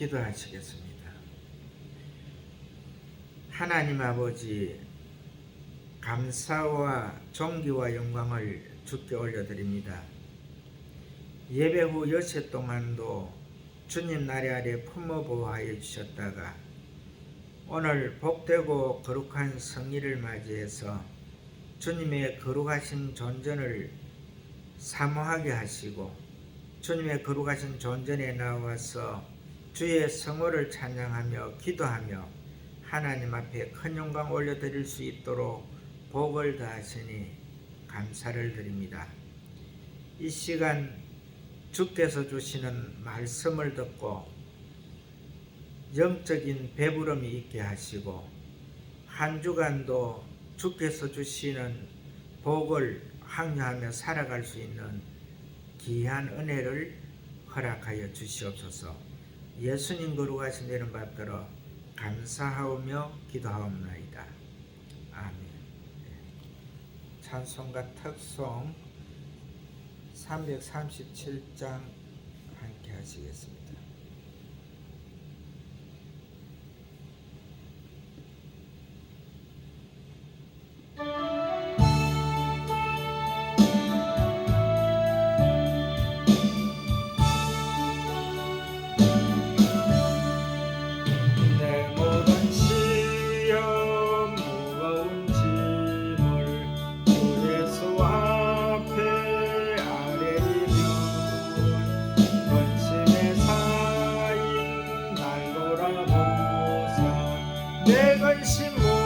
기도하시겠습니다. 하나님 아버지 감사와 존귀와 영광을 주께 올려드립니다. 예배 후 여세 동안도 주님 나리 아래 품어 보호하여 주셨다가 오늘 복되고 거룩한 성일을 맞이해서 주님의 거룩하신 존전을 사모하게 하시고 주님의 거룩하신 존전에 나와서 주의 성호를 찬양하며 기도하며 하나님 앞에 큰 영광 올려드릴 수 있도록 복을 다하시니 감사를 드립니다. 이 시간 주께서 주시는 말씀을 듣고 영적인 배부름이 있게 하시고 한 주간도 주께서 주시는 복을 항유하며 살아갈 수 있는 귀한 은혜를 허락하여 주시옵소서. 예수님 거룩하신 되는 받들어 감사하오며 기도하옵나이다. 아멘. 네. 찬송가 특송 337장 함께 하시겠습니다. 내 근심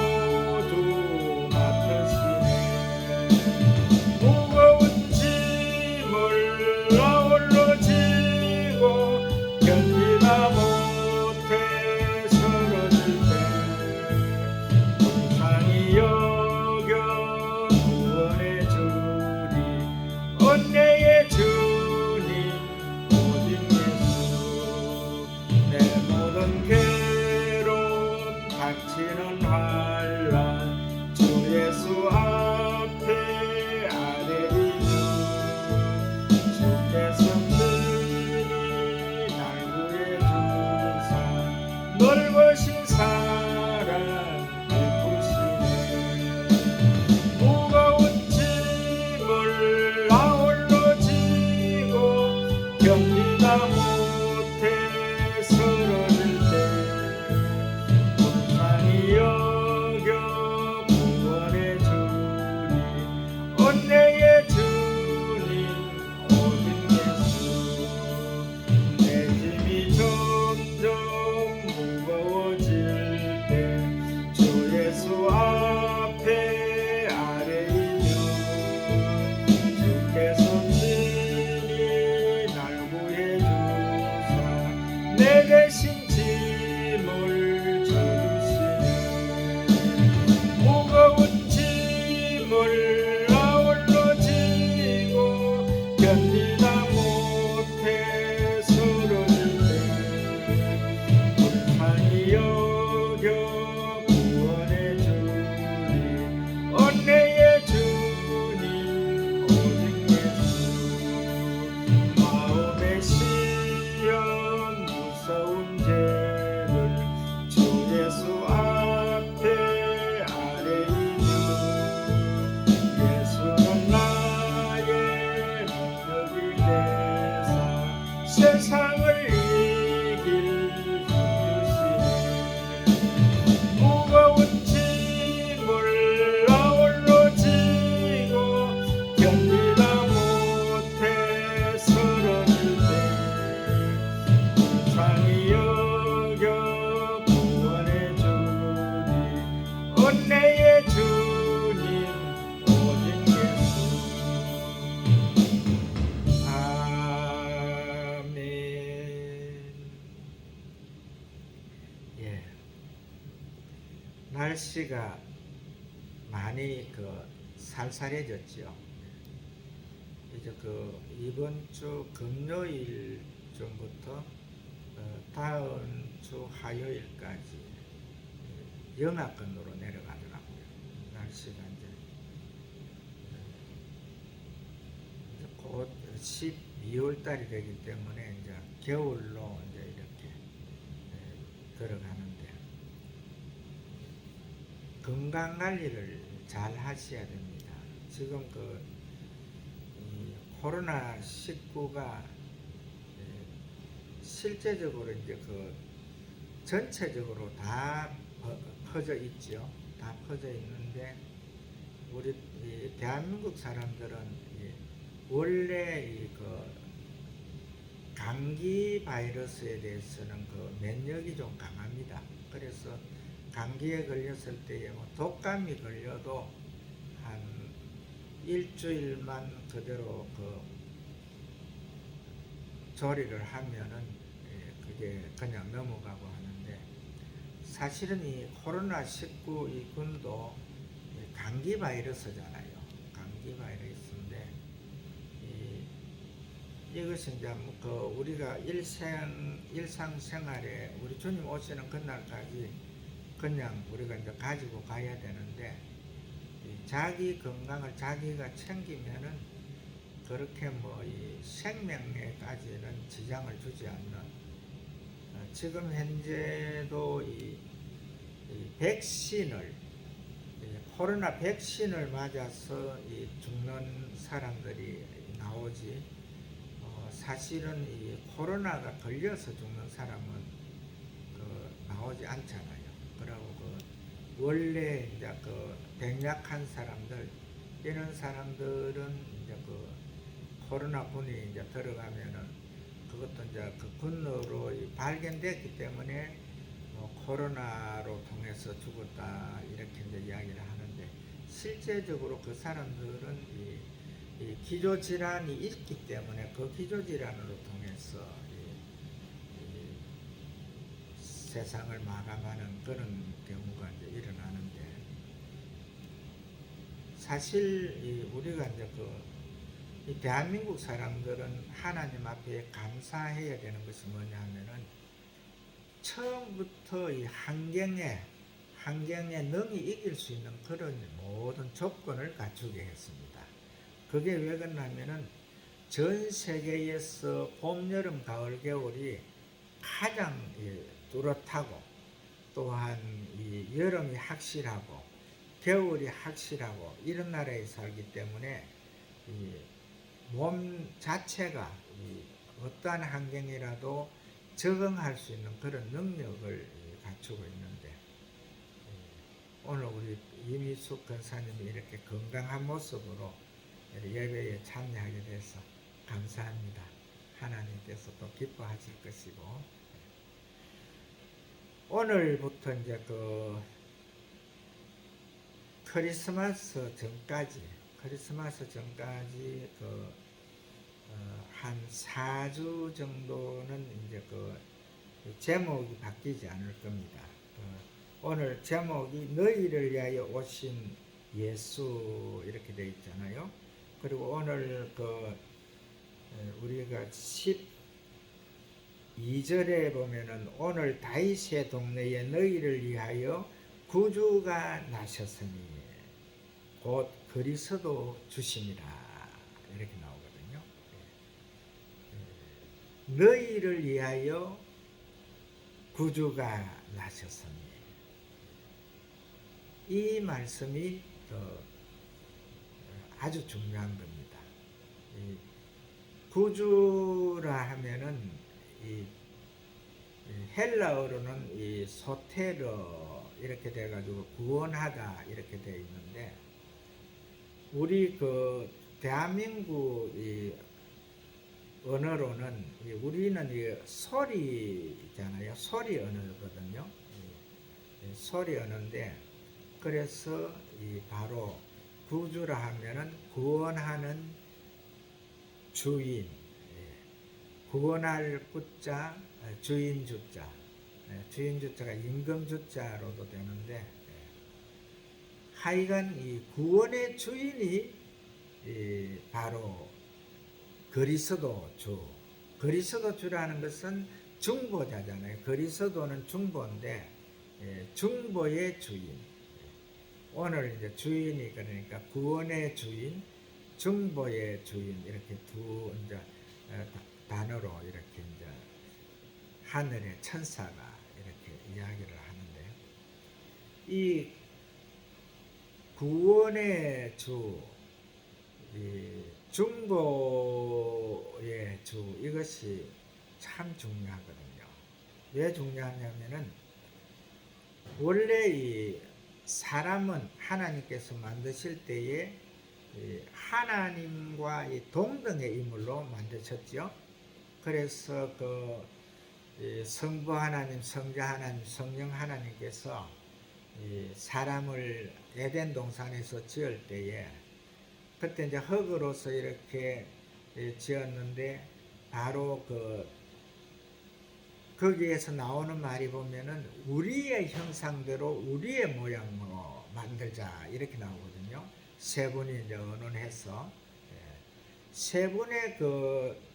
지고 견디 날씨가 많이 그 살살해졌죠. 이제 그 이번 주 금요일 전부터 어, 다음 주 화요일까지 영하권으로 내려가더라고요. 날씨가 이제 곧 12월 달이 되기 때문에 이제 겨울로 이제 이렇게 들어가는데 건강 관리를 잘 하셔야 됩니다. 지금 그이 코로나 19가 실제적으로 이제 그 전체적으로 다 퍼- 퍼져 있죠. 다 퍼져 있는데 우리 이 대한민국 사람들은 이 원래 이그 감기 바이러스에 대해서는 그 면역이 좀 강합니다. 그래서 감기에 걸렸을 때에 뭐 독감이 걸려도 한 일주일만 그대로 그 조리를 하면은 예, 그게 그냥 넘어가고 하는데 사실은 이 코로나 19 이군도 이 감기 바이러스잖아요. 감기 바이러스인데 이 이것이 이제 뭐그 우리가 일생 일상생활에 우리 주님 오시는 그날까지 그냥 우리가 이제 가지고 가야 되는데 이 자기 건강을 자기가 챙기면은 그렇게 뭐 이 생명에까지는 지장을 주지 않는 어, 지금 현재도 이, 이 백신을 이 코로나 백신을 맞아서 이 죽는 사람들이 나오지 어, 사실은 이 코로나가 걸려서 죽는 사람은 그 나오지 않잖아요. 그리고 그 원래 이제 그 병약한 사람들 이런 사람들은 이제 그 코로나 분이 이제 들어가면은 그것도 이제 그 군으로 이 발견됐기 때문에 뭐 코로나로 통해서 죽었다 이렇게 이제 이야기를 하는데 실제적으로 그 사람들은 이, 이 기조 질환이 있기 때문에 그 기조 질환으로 통해서 이, 이 세상을 마감하는 그런 경우가 이제 일어나는데 사실 이 우리가 이제 그이 대한민국 사람들은 하나님 앞에 감사해야 되는 것이 뭐냐 하면은 처음부터 이 환경에 환경에 능히 이길 수 있는 그런 모든 조건을 갖추게 했습니다. 그게 왜 그러냐면은 전 세계에서 봄, 여름, 가을, 겨울이 가장 이 뚜렷하고 또한 이 여름이 확실하고 겨울이 확실하고 이런 나라에 살기 때문에 이몸 자체가 이 어떠한 환경이라도 적응할 수 있는 그런 능력을 갖추고 있는데 예, 오늘 우리 이미숙 권사님이 이렇게 건강한 모습으로 예배에 참여하게 돼서 감사합니다. 하나님께서 또 기뻐하실 것이고 오늘부터 이제 그 크리스마스 전까지 크리스마스 전까지 그 어, 한 4주 정도는 이제 그 제목이 바뀌지 않을 겁니다. 그 오늘 제목이 너희를 위하여 오신 예수 이렇게 되어 있잖아요. 그리고 오늘 그 에, 우리가 12절에 보면은 오늘 다윗의 동네에 너희를 위하여 구주가 나셨으니 곧 그리스도 주심이라 이렇게 나오거든요. 예. 예. 너희를 위하여 구주가 나셨으니 이 말씀이 더 아주 중요한 겁니다. 이 구주라 하면은 이이 헬라어로는 이 소테르 이렇게 돼가지고 구원하다 이렇게 되어 있는데 우리 그 대한민국 이 언어로는 이 우리는 이 소리잖아요. 소리 언어거든요. 소리 언어인데 그래서 이 바로 구주라 하면은 구원하는 주인, 예. 구원할 구자, 어, 주인 주자, 예, 주인 주자가 임금 주자로도 되는데 예. 하여간 이 구원의 주인이 이 바로 그리스도 주. 그리스도 주라는 것은 중보자잖아요. 그리스도는 중보인데 예, 중보의 주인. 오늘 이제 주인이 그러니까 구원의 주인, 중보의 주인 이렇게 두 이제 어, 다- 단어로 이렇게 이제 하늘의 천사가 이렇게 이야기를 하는데 이 구원의 주, 이 중보의 주 이것이 참 중요하거든요. 왜 중요하냐면은 원래 이 사람은 하나님께서 만드실 때에 이 하나님과 이 동등의 인물로 만드셨죠. 그래서 그 성부 하나님, 성자 하나님, 성령 하나님께서 이 사람을 에덴 동산에서 지을 때에 그때 이제 흙으로서 이렇게 지었는데 바로 그 거기에서 나오는 말이 보면은 우리의 형상대로 우리의 모양으로 만들자 이렇게 나오거든요. 세 분이 이제 언론해서 예. 세 분의 그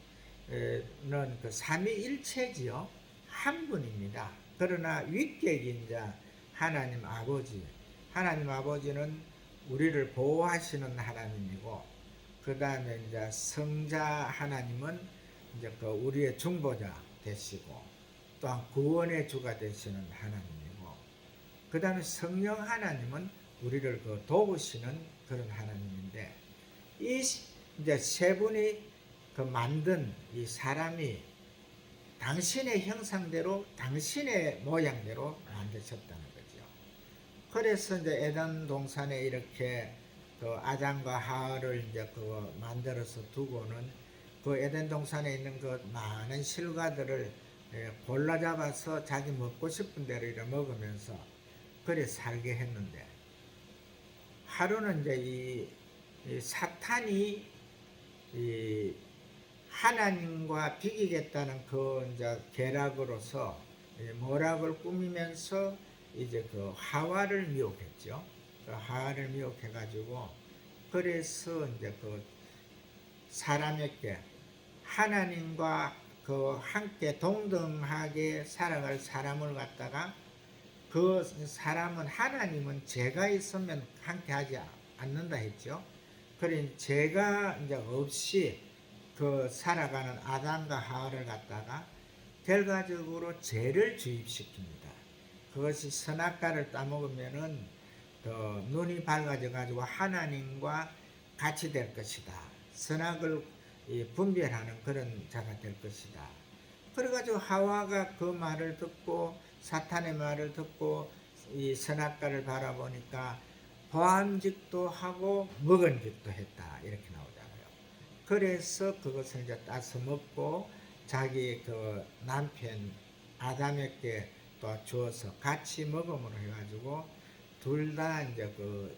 는 그 삼위일체지요 한 분입니다. 그러나 윗격이 이제 하나님 아버지, 하나님 아버지는 우리를 보호하시는 하나님이고 그 다음에 이제 성자 하나님은 이제 그 우리의 중보자 되시고 또한 구원의 주가 되시는 하나님이고 그 다음에 성령 하나님은 우리를 그 도우시는 그런 하나님인데 이 이제 세 분이 그 만든 이 사람이 당신의 형상대로 당신의 모양대로 만드셨다는 거죠. 그래서 이제 에덴 동산에 이렇게 그 아담과 하와를 이제 그 만들어서 두고는 그 에덴 동산에 있는 그 많은 실과들을 예, 골라 잡아서 자기 먹고 싶은 대로 이래 먹으면서 그래 살게 했는데 하루는 이제 이, 이 사탄이 이 하나님과 비기겠다는 그 이제 계략으로서 모락을 꾸미면서 이제 그 하와를 미혹했죠. 그 하와를 미혹해가지고 그래서 이제 그 사람에게 하나님과 그 함께 동등하게 살아갈 사람을 갖다가 그 사람은 하나님은 죄가 있으면 함께 하지 않는다 했죠. 그래 죄가 이제 없이 그 살아가는 아담과 하와를 갖다가 결과적으로 죄를 주입시킵니다. 그것이 선악과를 따먹으면은 더 눈이 밝아져 가지고 하나님과 같이 될 것이다. 선악을 분별하는 그런 자가 될 것이다. 그래가지고 하와가 그 말을 듣고 사탄의 말을 듣고 이 선악과를 바라보니까 보암직도 하고 먹은직도 했다 이렇게 나오잖아요. 그래서 그것을 이제 따서 먹고 자기 그 남편 아담에게 또 주어서 같이 먹음으로 해가지고 둘 다 이제 그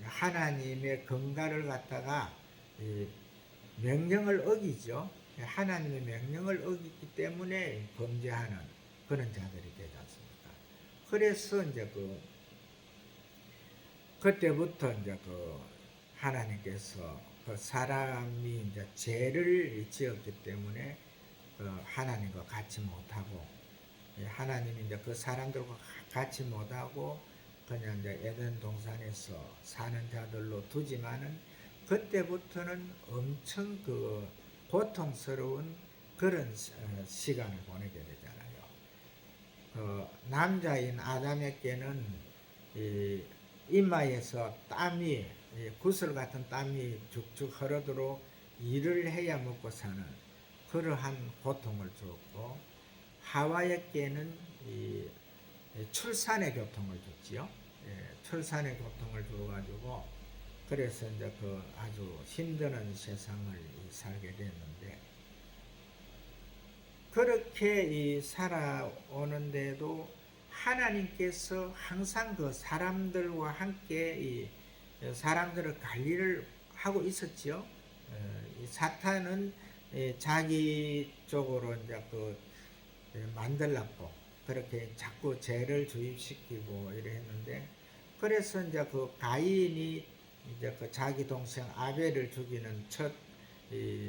하나님의 건가를 갖다가 명령을 어기죠. 하나님의 명령을 어기기 때문에 범죄하는 그런 자들이 되지 않습니까? 그래서 이제 그 그때부터 이제 그 하나님께서 그 사람이 이제 죄를 지었기 때문에 그 하나님과 같이 못하고 하나님이 이제 그 사람들과 같이 못하고 그냥 이제 에덴 동산에서 사는 자들로 두지만은 그때부터는 엄청 그 고통스러운 그런 어, 시간을 보내게 되잖아요. 그 남자인 아담에게는 이 이마에서 땀이 구슬 같은 땀이 쭉쭉 흐르도록 일을 해야 먹고 사는 그러한 고통을 주었고 하와에게는 이 출산의 고통을 줬지요. 예, 출산의 고통을 주어가지고 그래서 이제 그 아주 힘드는 세상을 살게 됐는데 그렇게 이 살아오는데도 하나님께서 항상 그 사람들과 함께 이 사람들을 관리를 하고 있었지요. 어, 사탄은 자기 쪽으로 이제 그 만들었고 그렇게 자꾸 죄를 주입시키고 이래 했는데 그래서 이제 그 가인이 이제 그 자기 동생 아벨을 죽이는 첫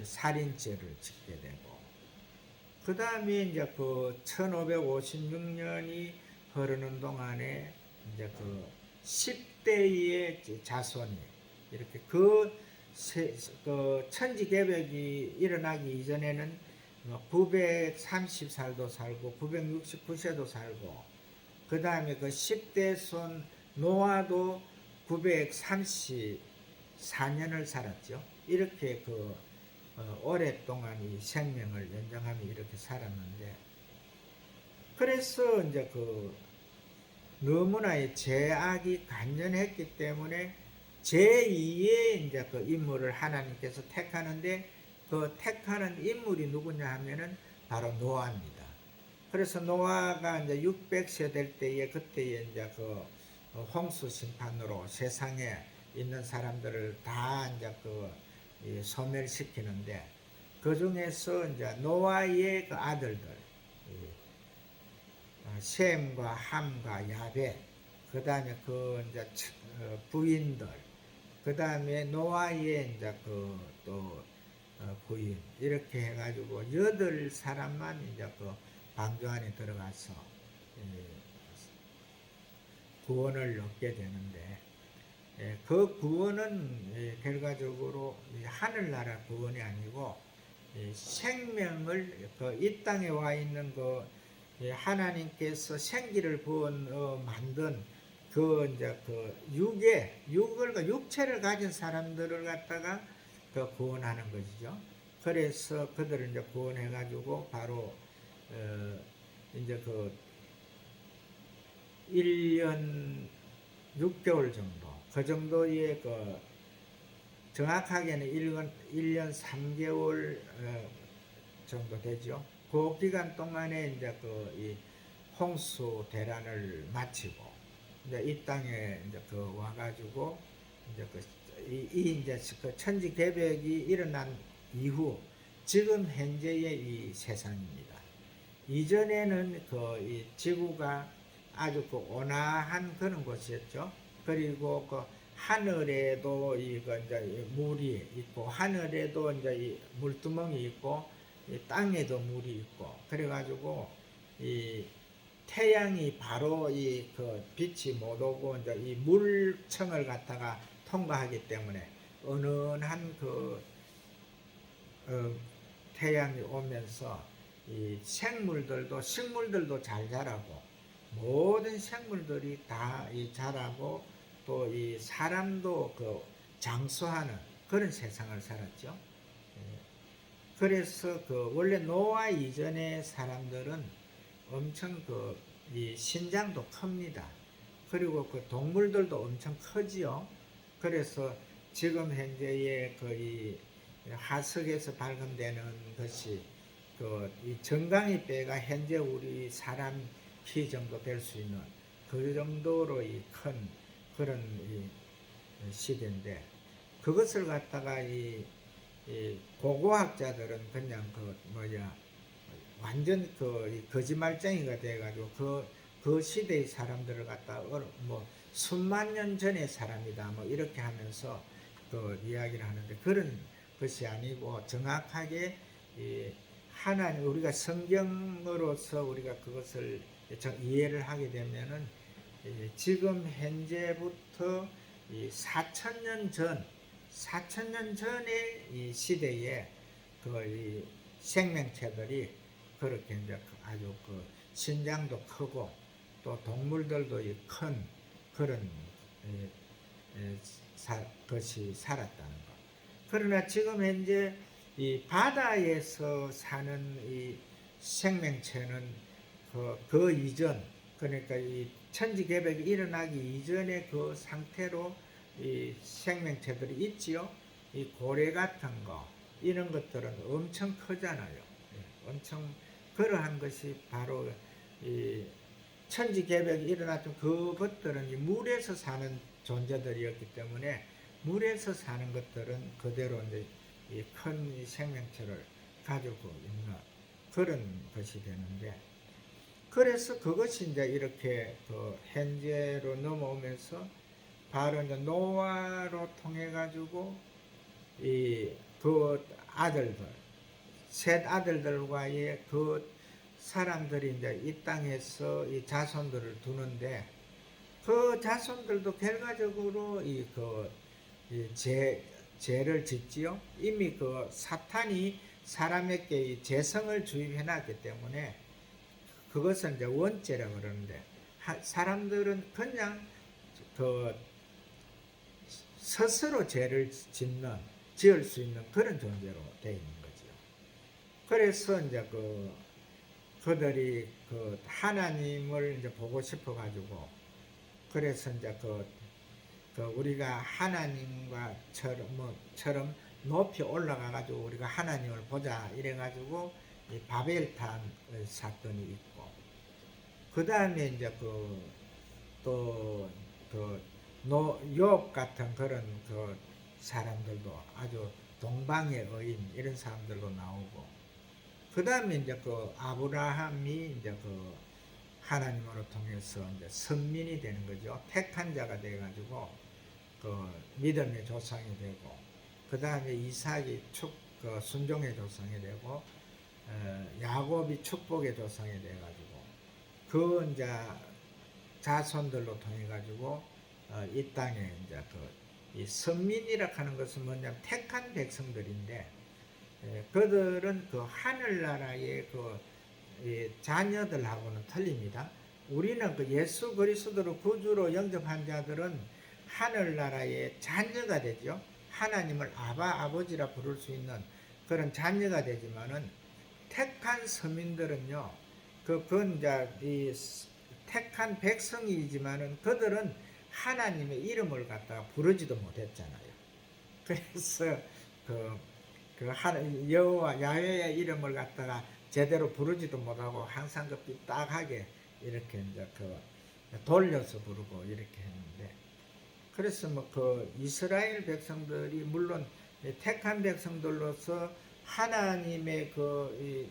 살인죄를 짓게 되고 그 다음에 이제 그 1556년이 흐르는 동안에 이제 그 10 대의 자손이 이렇게 그, 세, 그 천지개벽이 일어나기 이전에는 930살도 살고 969세도 살고 그 다음에 그 10대 손 노아도 934년을 살았죠. 이렇게 그 어, 오랫동안 이 생명을 연장하며 이렇게 살았는데 그래서 이제 그 너무나 이 죄악이 간전했기 때문에 제2의 이제 그 인물을 하나님께서 택하는데 그 택하는 인물이 누구냐 하면은 바로 노아입니다. 그래서 노아가 이제 600세 될 때에 그때에 이제 그 홍수 심판으로 세상에 있는 사람들을 다 이제 그이 소멸시키는데 그 중에서 이제 노아의 그 아들들 셈과 함과 야벳 그 다음에 그 이제 치- 어, 부인들 그 다음에 노아의 이제 그또 어, 부인 이렇게 해가지고 여덟 사람만 이제 그 방주 안에 들어가서 예, 구원을 얻게 되는데 예, 그 구원은 예, 결과적으로 이 하늘나라 구원이 아니고 이 생명을 그 이 땅에 와 있는 그 예, 하나님께서 생기를 부은 어, 만든 그 이제 그 육에 육을 그 육체를 가진 사람들을 갖다가 그 구원하는 것이죠. 그래서 그들을 이제 구원해 가지고 바로 어 이제 그 1년 6개월 정도 그 정도의 그 정확하게는 1년, 1년 3개월 어, 정도 되죠. 그 기간 동안에 이제 그 이 홍수 대란을 마치고 이제 이 땅에 이제 그 와가지고 이제 그 이, 이 이제 그 천지 개벽이 일어난 이후 지금 현재의 이 세상입니다. 이전에는 그 이 지구가 아주 그 온화한 그런 곳이었죠. 그리고 그 하늘에도 이거 이제 이 물이 있고 하늘에도 이제 이 물두멍이 있고 이 땅에도 물이 있고 그래가지고 이 태양이 바로 이 그 빛이 못 오고 이제 이 물청을 갖다가 통과하기 때문에 은은한 그 어, 태양이 오면서 이 생물들도 식물들도 잘 자라고 모든 생물들이 다 이 자라고 또 이 사람도 그 장수하는 그런 세상을 살았죠. 예. 그래서 그 원래 노아 이전의 사람들은 엄청 그이 신장도 큽니다. 그리고 그 동물들도 엄청 크지요. 그래서 지금 현재의 거의 하석에서 발견되는 것이 그이 정강이 배가 현재 우리 사람 키 정도 될 수 있는 그 정도로 이큰 그런 이 시대인데 그것을 갖다가 이, 이 고고학자들은 그냥 그 뭐야 완전 그이 거짓말쟁이가 돼가지고 그, 그 시대의 사람들을 갖다 어, 뭐 수만 년 전의 사람이다 뭐 이렇게 하면서 그 이야기를 하는데 그런 것이 아니고 정확하게 이 하나님 우리가 성경으로서 우리가 그것을 정- 이해를 하게 되면은 이 지금 현재부터 이 4천 년 전, 4천 년 전의 이 시대에 그이 생명체들이 그렇게 이제 그 아주 그 신장도 크고 또 동물들도 이큰 그런 것이 살았다는 것. 그러나 지금 현재 이 바다에서 사는 이 생명체는 그, 그 이전 그러니까 이 천지 개벽이 일어나기 이전의 그 상태로 이 생명체들이 있지요. 이 고래 같은 거 이런 것들은 엄청 크잖아요. 예, 엄청 그러한 것이 바로 이 천지 개벽이 일어났던 그것들은 이 물에서 사는 존재들이었기 때문에 물에서 사는 것들은 그대로 이제 이큰 생명체를 가지고 있는 그런 것이 되는데 그래서 그것이 이제 이렇게 그 현재로 넘어오면서 바로 이제 노아로 통해 가지고 이그 아들들 셋 아들들과의 그 사람들이 이제 이 땅에서 이 자손들을 두는데 그 자손들도 결과적으로 이그이죄 죄를 짓지요. 이미 그 사탄이 사람에게 이 죄성을 주입해 놨기 때문에 그것은 이제 원죄라고 그러는데 하- 사람들은 그냥 그 스스로 죄를 짓는 지을 수 있는 그런 존재로 되어 있는 거지요. 그래서 이제 그 그들이 그 하나님을 이제 보고 싶어 가지고 그래서 이제 그, 그 우리가 하나님과처럼 뭐처럼 높이 올라가 가지고 우리가 하나님을 보자 이래 가지고 이 바벨탑 사건이 있고 그 다음에 이제 그 또그 노욕 같은 그런 그 사람들도 아주 동방의 의인 이런 사람들도 나오고 그 다음에 이제 그 아브라함이 이제 그 하나님으로 통해서 이제 선민이 되는 거죠. 택한 자가 돼가지고 그 믿음의 조상이 되고 그 다음에 이삭이 축, 그 순종의 조상이 되고 어, 야곱이 축복의 조상이 돼가지고 그 이제 자손들로 통해 가지고 어, 이 땅에 이제 그이 선민이라 하는 것은 뭐냐면 택한 백성들인데 예, 그들은 그 하늘나라의 그이 자녀들하고는 틀립니다. 우리는 그 예수 그리스도를 구주로 영접한 자들은 하늘나라의 자녀가 되죠. 하나님을 아바 아버지라 부를 수 있는 그런 자녀가 되지만은 택한 서민들은요. 그 그건 이제 이 택한 백성이지만은 그들은 하나님의 이름을 갖다가 부르지도 못했잖아요. 그래서 그, 그 여호와 야훼의 이름을 갖다가 제대로 부르지도 못하고 항상 그 삐딱하게 이렇게 이제 그 돌려서 부르고 이렇게 했는데 그래서 뭐 그 이스라엘 백성들이 물론 이 택한 백성들로서 하나님의 그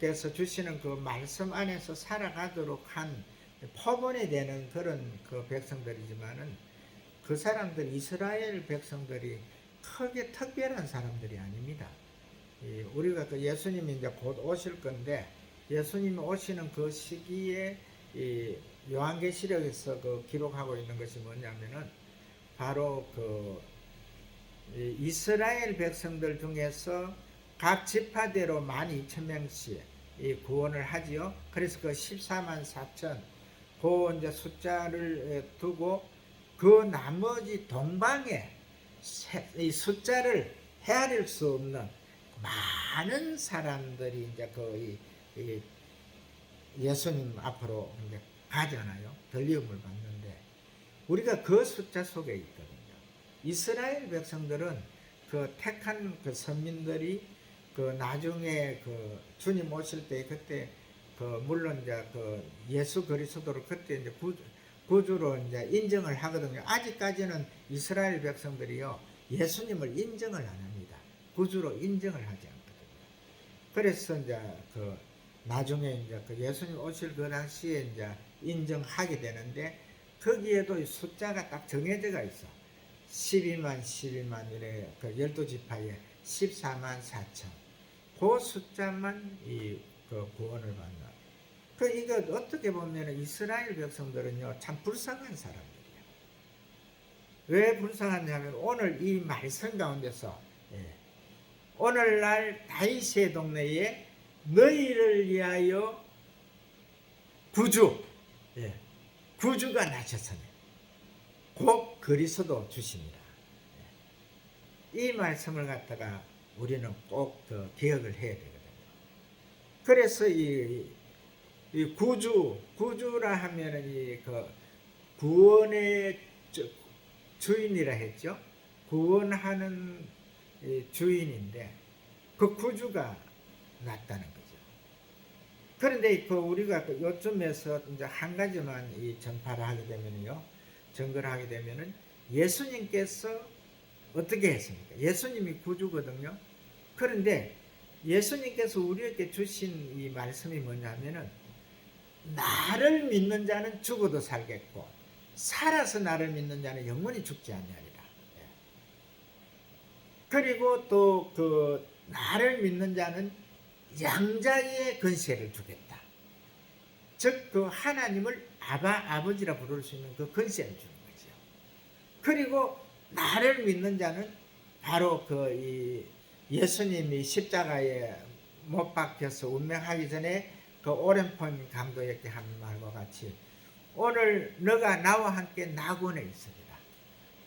께서 주시는 그 말씀 안에서 살아가도록 한 포번이 되는 그런 그 백성들이지만은 그 사람들 이스라엘 백성들이 크게 특별한 사람들이 아닙니다. 이 우리가 그 예수님이 이제 곧 오실 건데 예수님이 오시는 그 시기에 이 요한계시록에서 그 기록하고 있는 것이 뭐냐면은 바로 그이 이스라엘 백성들 중에서 각 지파대로 12,000명씩 이 구원을 하지요. 그래서 그 14만 4천 그 이제 숫자를 두고 그 나머지 동방에 세- 이 숫자를 헤아릴 수 없는 많은 사람들이 이제 그 이, 이 예수님 앞으로 이제 가잖아요. 들리움을 받는데 우리가 그 숫자 속에 있거든요. 이스라엘 백성들은 그 택한 그 선민들이 그 나중에 그 주님 오실 때 그때 그 물론 이제 그 예수 그리스도를 그때 이제 구, 구주 로 이제 인정을 하거든요. 아직까지는 이스라엘 백성들이요 예수님을 인정을 안 합니다. 구주로 인정을 하지 않거든요. 그래서 이제 그 나중에 이제 그 예수님 오실 그 당시에 이제 인정하게 되는데 거기에도 이 숫자가 딱 정해져가 있어. 12만 12만 이래 그 열두 지파에 14만 4천. 그 숫자만 이 그 구원을 받는. 그 이거 어떻게 보면 이스라엘 백성들은요 참 불쌍한 사람들이야. 왜 불쌍하냐면 오늘 이 말씀 가운데서 예, 오늘날 다윗의 동네에 너희를 위하여 구주 예, 구주가 나셨으니 곧 그리스도 주십니다. 예. 이 말씀을 갖다가 우리는 꼭그 기억을 해야 되거든요. 그래서 이, 이 구주 구주라 하면은 이그 구원의 주- 주인이라 했죠. 구원하는 이 주인인데 그 구주가 났다는 거죠. 그런데 그 우리가 그 요쯤에서 이제 한 가지만 이 전파를 하게 되면요, 증거를 하게 되면은 예수님께서 어떻게 했습니까? 예수님이 구주거든요. 그런데 예수님께서 우리에게 주신 이 말씀이 뭐냐면은 나를 믿는 자는 죽어도 살겠고 살아서 나를 믿는 자는 영원히 죽지 아니하리라. 예. 그리고 또 그 나를 믿는 자는 양자의 권세를 주겠다. 즉 그 하나님을 아바 아버지라 부를 수 있는 그 권세를 주는 거죠. 그리고 나를 믿는 자는 바로 그이 예수님이 십자가에 못 박혀서 운명하기 전에 그 오랜폰 감독에게 한 말과 같이 오늘 너가 나와 함께 낙원에 있으리라.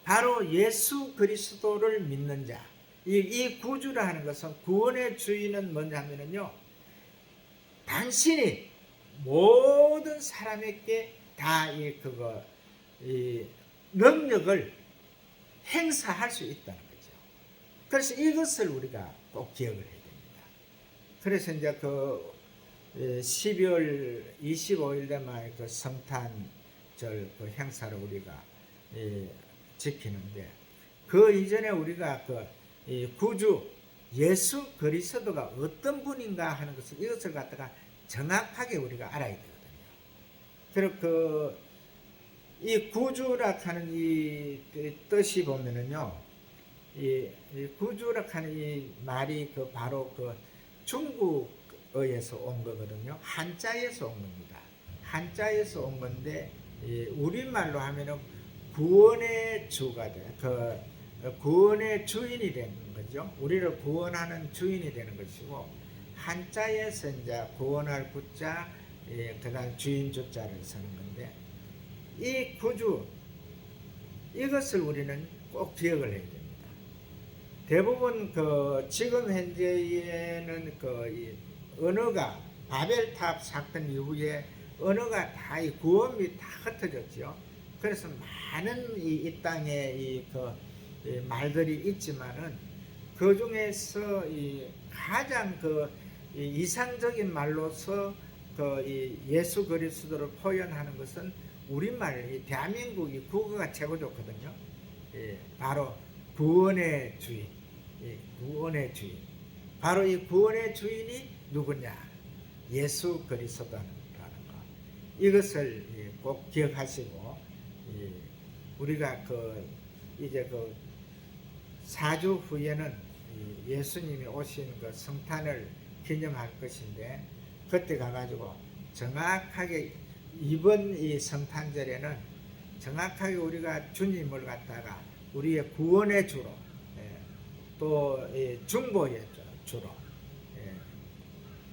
바로 예수 그리스도를 믿는 자. 이, 이 구주라 하는 것은 구원의 주인은 뭐냐면요. 당신이 모든 사람에게 다 이 그거 이 능력을 행사할 수 있다는. 그래서 이것을 우리가 꼭 기억을 해야 됩니다. 그래서 이제 그 예, 12월 25일 되면 그 성탄절 그 행사를 우리가 예, 지키는데 그 이전에 우리가 그이 구주 예수 그리스도가 어떤 분인가 하는 것을 이것을 갖다가 정확하게 우리가 알아야 되거든요. 그리고 그 이 구주라 하는 이 뜻이 보면은요, 이, 이 구주라 하는 이 말이 그 바로 그 중국어에서 온 거거든요. 한자에서 온 겁니다. 한자에서 온 건데 이 우리말로 하면은 구원의 주가 돼. 그 구원의 주인이 되는 거죠. 우리를 구원하는 주인이 되는 것이고 한자에서 이제 구원할 구자, 예, 그다음 주인 주자를 쓰는 건데 이 구주 이것을 우리는 꼭 기억을 해야 됩니다. 대부분 그 지금 현재에는 그이 언어가 바벨탑 사건 이후에 언어가 다 이 구원이 다 흩어졌죠. 그래서 많은 이, 이 땅에 이그 말들이 있지만은 그 중에서 이 가장 그이 이상적인 말로서 그 이 예수 그리스도를 표현하는 것은 우리말, 이 대한민국 이 국어가 최고 좋거든요. 예, 바로 구원의 주인, 예, 구원의 주인. 바로 이 구원의 주인이 누구냐? 예수 그리스도라는 거. 이것을 예, 꼭 기억하시고 예, 우리가 그 이제 그 사주 후에는 이 예수님이 오신 그 성탄을 기념할 것인데 그때 가가지고 정확하게 이번 이 성탄절에는 정확하게 우리가 주님을 갖다가 우리의 구원의 주로 예, 또이 중보의 주로 예,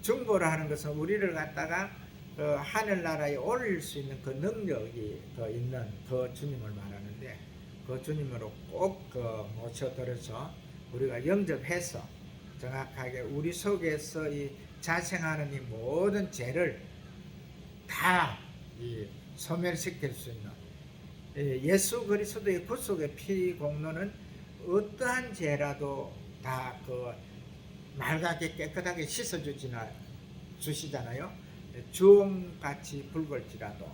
중보를 하는 것은 우리를 갖다가 그 하늘나라에 올릴 수 있는 그 능력이 그 있는 그 주님을 말하는데 그 주님으로 꼭그 모셔들어서 우리가 영접해서 정확하게 우리 속에서 이 자생하는 이 모든 죄를 다 이 소멸시킬 수 있는 예, 예수 그리스도의 구속의 피 공로는 어떠한 죄라도 다 그 맑게 깨끗하게 씻어주지나 주시잖아요. 주홍같이 붉을지라도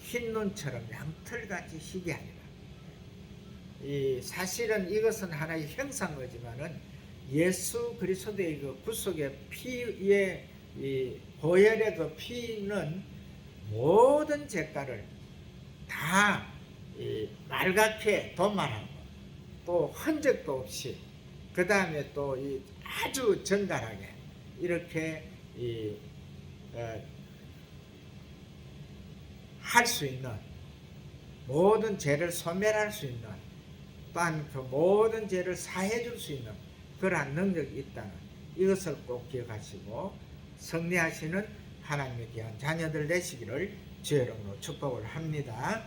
흰 눈처럼 양털같이 희게 하리라. 이 사실은 이것은 하나의 형상이지만은 예수 그리스도의 그 구속의 피의 이 보혈의 그 피는 모든 죄가를 다이 말갛게 도말하고 또 흔적도 없이 그 다음에 또 이 아주 정갈하게 이렇게 이 어, 할수 있는 모든 죄를 소멸할 수 있는 또한 그 모든 죄를 사해 줄 수 있는 그러한 능력이 있다는 이것을 꼭 기억하시고 승리하시는 하나님의 귀한 자녀들 되시기를 주의 이름으로 축복을 합니다.